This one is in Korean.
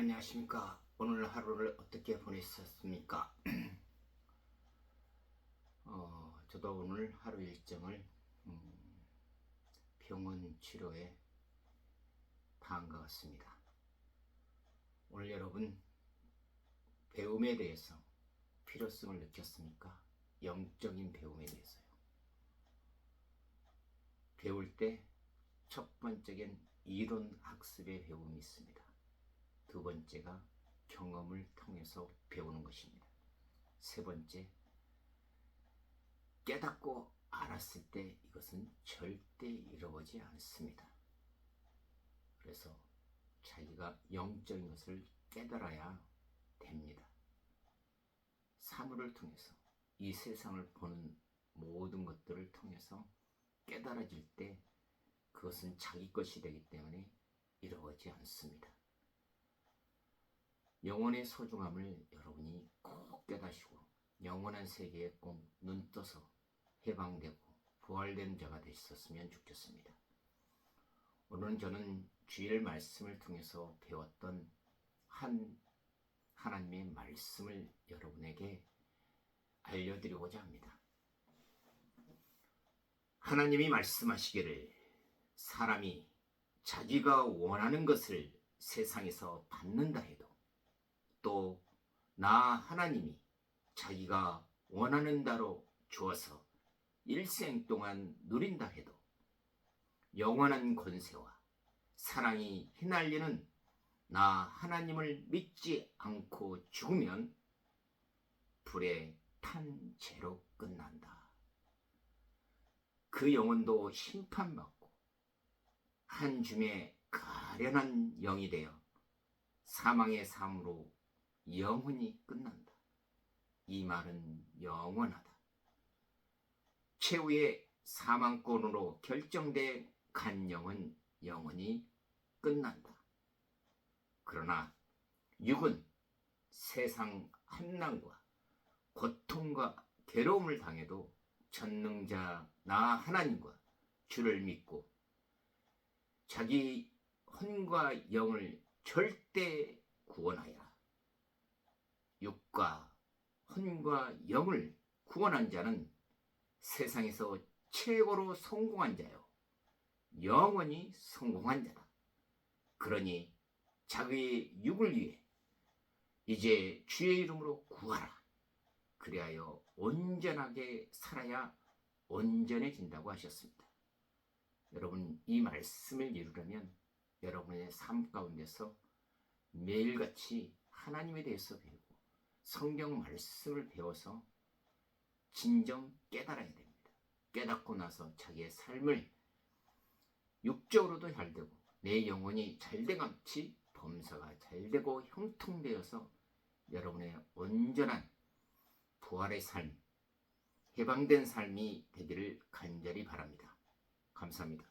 안녕하십니까. 오늘 하루를 어떻게 보내셨습니까? 어, 저도 오늘 하루 일정을 음, 병원 치료에 다한 것 같습니다. 오늘 여러분 배움에 대해서 필요성을 느꼈습니까? 영적인 배움에 대해서요. 배울 때 첫 번째는 이론 학습의 배움이 있습니다. 두 번째가 경험을 통해서 배우는 것입니다. 세 번째, 깨닫고 알았을 때 이것은 절대 잃어버지 않습니다. 그래서 자기가 영적인 것을 깨달아야 됩니다. 사물을 통해서 이 세상을 보는 모든 것들을 통해서 깨달아질 때 그것은 자기 것이 되기 때문에 잃어버지 않습니다. 영혼의 소중함을 여러분이 꼭 깨닫시고 영원한 세계에 꼭 눈떠서 해방되고 부활된 자가 되셨으면 좋겠습니다. 오늘은 저는 주일 말씀을 통해서 배웠던 한 하나님의 말씀을 여러분에게 알려드리고자 합니다. 하나님이 말씀하시기를 사람이 자기가 원하는 것을 세상에서 받는다 해도 또 나 하나님이 자기가 원하는 대로 주어서 일생 동안 누린다 해도 영원한 권세와 사랑이 휘날리는 나 하나님을 믿지 않고 죽으면 불에 탄 죄로 끝난다. 그 영혼도 심판받고 한 줌의 가련한 영이 되어 사망의 삶으로 영원히 끝난다. 이 말은 영원하다. 최후의 사망권으로 결정된 간영은 영원히 끝난다. 그러나 육은 세상 한난과 고통과 괴로움을 당해도 전능자 나 하나님과 주를 믿고 자기 혼과 영을 절대 구원하여라. 육과 혼과 영을 구원한 자는 세상에서 최고로 성공한 자요. 영원히 성공한 자다. 그러니 자기의 육을 위해 이제 주의 이름으로 구하라. 그리하여 온전하게 살아야 온전해진다고 하셨습니다. 여러분 이 말씀을 이루려면 여러분의 삶 가운데서 매일같이 하나님에 대해서 배우고 성경 말씀을 배워서 진정 깨달아야 됩니다. 깨닫고 나서 자기의 삶을 육적으로도 잘 되고 내 영혼이 잘돼감치 범사가 잘 되고 형통되어서 여러분의 온전한 부활의 삶, 해방된 삶이 되기를 간절히 바랍니다. 감사합니다.